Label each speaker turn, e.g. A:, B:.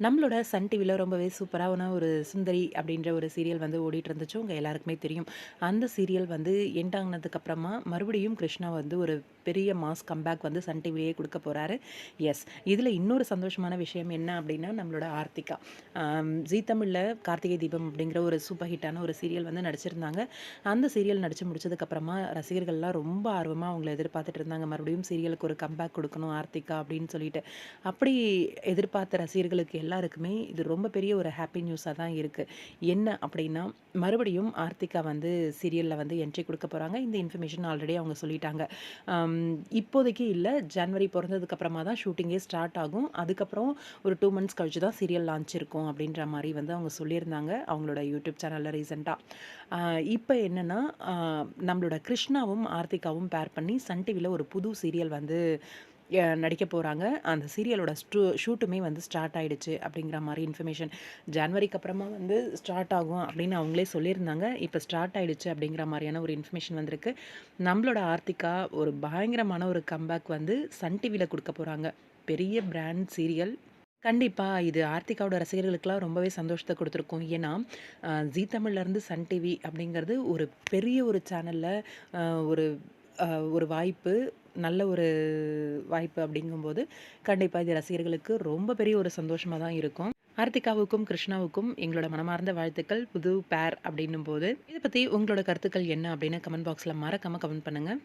A: நம்மளோட சன் டிவியில் ரொம்பவே சூப்பரான ஒரு சுந்தரி அப்படின்ற ஒரு சீரியல் வந்து ஓடிட்டு இருந்துச்சு உங்கள் எல்லாருக்குமே தெரியும். அந்த சீரியல் வந்து எண்ட் ஆனதுக்கப்புறமா மறுபடியும் கிருஷ்ணா வந்து ஒரு பெரிய மாஸ் கம்பேக் வந்து சன் டிவிலேயே கொடுக்க போகிறாரு எஸ் இதில் இன்னொரு சந்தோஷமான விஷயம் என்ன அப்படின்னா நம்மளோட ஆர்த்திகா. ஜீ தமிழில் கார்த்திகை தீபம் அப்படிங்கிற ஒரு சூப்பர் ஹிட்டான ஒரு சீரியல் வந்து நடிச்சிருந்தாங்க. அந்த சீரியல் நடித்து முடிச்சதுக்கப்புறமா ரசிகர்கள்லாம் ரொம்ப ஆர்வமாக அவங்கள எதிர்பார்த்துட்டு இருந்தாங்க. மறுபடியும் சீரியலுக்கு ஒரு கம்பேக் கொடுக்கணும் ஆர்த்திகா அப்படின்னு சொல்லிட்டு. அப்படி எதிர்பார்த்த ரசிகர்களுக்கு எல்லாருக்குமே இது ரொம்ப பெரிய ஒரு ஹாப்பி நியூஸாக தான் இருக்குது என்ன அப்படின்னா மறுபடியும் ஆர்த்திகா வந்து சீரியலில் வந்து என்ட்ரி கொடுக்க போகிறாங்க இந்த இன்ஃபர்மேஷன் ஆல்ரெடி அவங்க சொல்லிட்டாங்க. இப்போதைக்கு இல்லை. ஜனவரி பிறந்ததுக்கப்புறமா தான் ஷூட்டிங்கே ஸ்டார்ட் ஆகும். அதுக்கப்புறம் ஒரு டூ மந்த்ஸ் கழிச்சு தான் சீரியல் லான்ச் இருக்கும் அப்படின்ற மாதிரி வந்து அவங்க சொல்லியிருந்தாங்க அவங்களோட யூடியூப் சேனலில் ரீசெண்டாக இப்போ என்னென்னா நம்மளோட கிருஷ்ணாவும் ஆர்த்திகாவும் பேர் பண்ணி சன் டிவியில் ஒரு புது சீரியல் வந்து நடிக்க போகிறாங்க அந்த சீரியலோட ஸ்டூ ஷூட்டுமே வந்து ஸ்டார்ட் ஆகிடுச்சு அப்படிங்கிற மாதிரி இன்ஃபர்மேஷன் ஜான்வரிக்கு அப்புறமா வந்து ஸ்டார்ட் ஆகும் அப்படின்னு அவங்களே சொல்லியிருந்தாங்க. இப்போ ஸ்டார்ட் ஆகிடுச்சு அப்படிங்கிற மாதிரியான ஒரு இன்ஃபர்மேஷன் வந்திருக்கு. நம்மளோட ஆர்த்திகா ஒரு பயங்கரமான ஒரு கம்பேக் வந்து சன் டிவியில் கொடுக்க போகிறாங்க பெரிய பிராண்ட் சீரியல். கண்டிப்பாக இது ஆர்த்திகாவோட ரசிகர்களுக்கெல்லாம் ரொம்பவே சந்தோஷத்தை கொடுத்துருக்கும். ஏன்னா ஜீ தமிழ்லேருந்து சன் டிவி அப்படிங்கிறது ஒரு பெரிய ஒரு சேனலில் ஒரு ஒரு வாய்ப்பு. நல்ல ஒரு வாய்ப்பு அப்படிங்கும்போது கண்டிப்பாக இது ரசிகர்களுக்கு ரொம்ப பெரிய ஒரு சந்தோஷமாக தான் இருக்கும். ஆர்த்திகாவுக்கும் கிருஷ்ணாவுக்கும் எங்களோட மனமார்ந்த வாழ்த்துக்கள். புது பேர் அப்படின்னும் போது இதை பற்றி உங்களோட கருத்துக்கள் என்ன அப்படின்னு கமெண்ட் பாக்ஸில் மறக்காமல் கமெண்ட் பண்ணுங்கள்